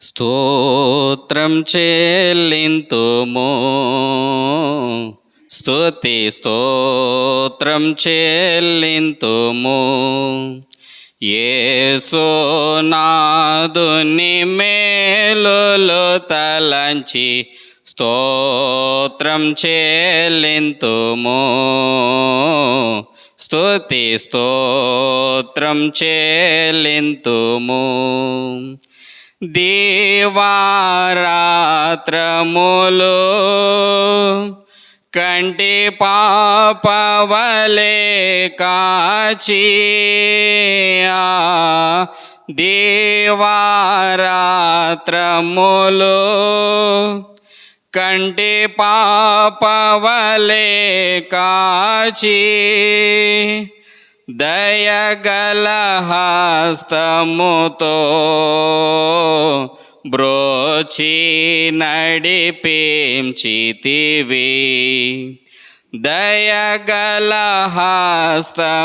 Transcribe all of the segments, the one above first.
స్తోత్రం చెల్లింతుము. స్తుతి స్తోత్రం చెల్లింతుము. ఏసునాదుని మేలులు తలంచి స్తోత్రం చెల్లింతుము. స్తుతి స్తోత్రం చెల్లింతుము. దేవారాత్రములు కంటి పాపవలే కాచి దేవారాత్రములు కంటి పాపవలే కాచి దయగల హస్తముతో బ్రోచి నడిపించితివి. దయగల హస్తముతో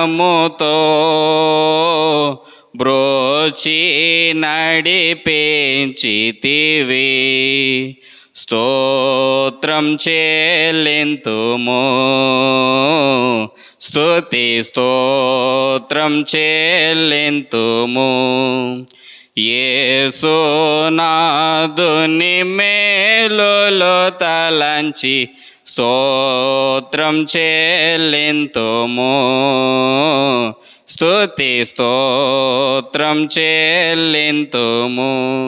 బ్రోచి నడిపించితివి. స్తోత్రం చెల్లింతుము. స్తుతి స్తోత్రం చెల్లింతుము. ఏసునాదుని మేలులో తలంచి స్తోత్రం చెల్లింతుము. స్తుతి స్తోత్రం చెల్లింతుము.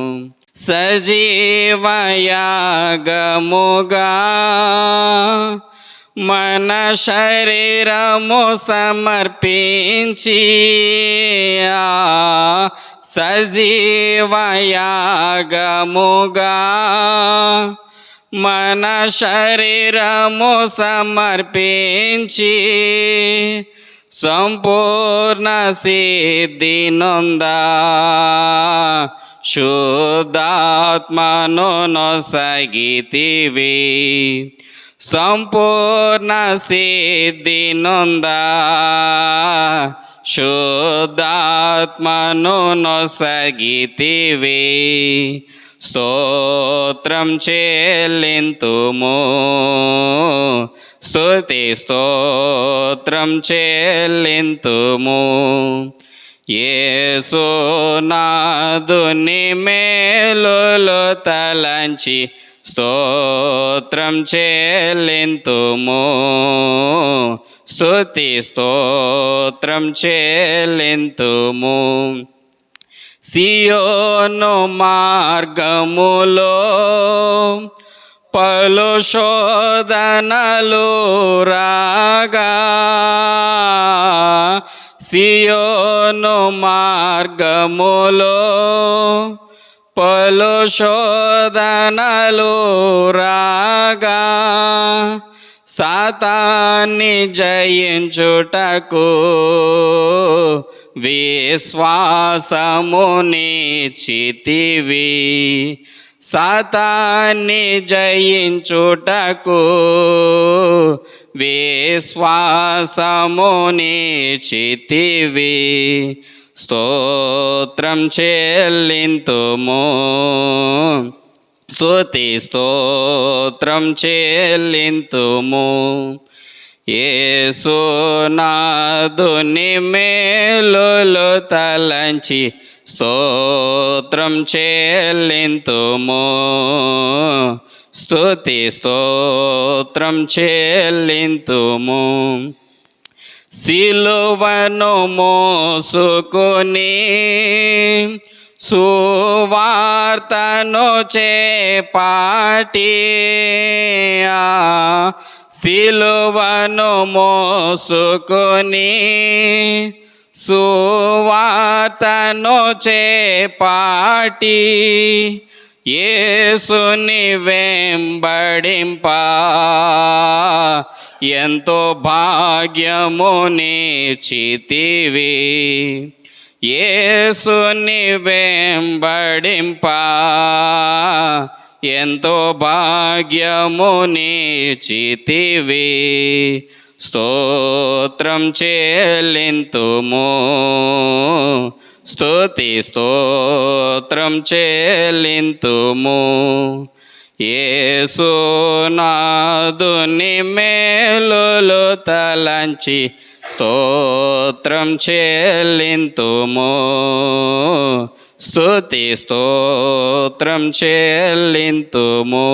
సజీవయాగముగా మన శరీరము సమర్పించి సజీవయాగముగా మన శరీరము సమర్పించి సంపూర్ణ సిద్ధి నొందా శుద్ధాత్మను నొసగితివి సంపూర్ణ సిద్ధి నొందా శుద్ధాత్మను నొసగితివి స్తోత్రం చెల్లింతుము స్తుతి స్తోత్రం చెల్లింతుము ఏసునాదుని మేలులు తలంచి స్తోత్రం చెల్లింతుము. స్తుతి స్తోత్రం చెల్లింతుము. సియోను మార్గములో పలు శోధనలు రాగా సియోను మార్గములో పలు శోధనలు రాగా సాతాన్ని జయించుటకు విశ్వాసమునిచితివి సాతాన్ని జయించుటకు విశ్వాసమునిచితివి స్తోత్రం చెల్లింతుము. స్తుతి స్తోత్రం చెల్లింతుము. ఏసునాదుని మేలులు తలంచి స్తోత్రం చెల్లింతుము. స్తుతి స్తోత్రం చెల్లింతుము. సిలువను మోసుకొని సువార్తను చేపాటి సిలువను మోసుకొని సువార్తను చేపాటి ఏసుని వెంబడింప. ఎంతో భాగ్యముని చితివి. ఏసుని వెంబడింప. ఎంతో భాగ్యముని చితివి. స్తోత్రం చెల్లింతుము. స్తుతి స్తోత్రం చెల్లింతుము. ఏసునాదుని మేలులు తలంచి స్తోత్రం చెల్లింతుము. స్తుతి స్తోత్రం చెల్లింతుము.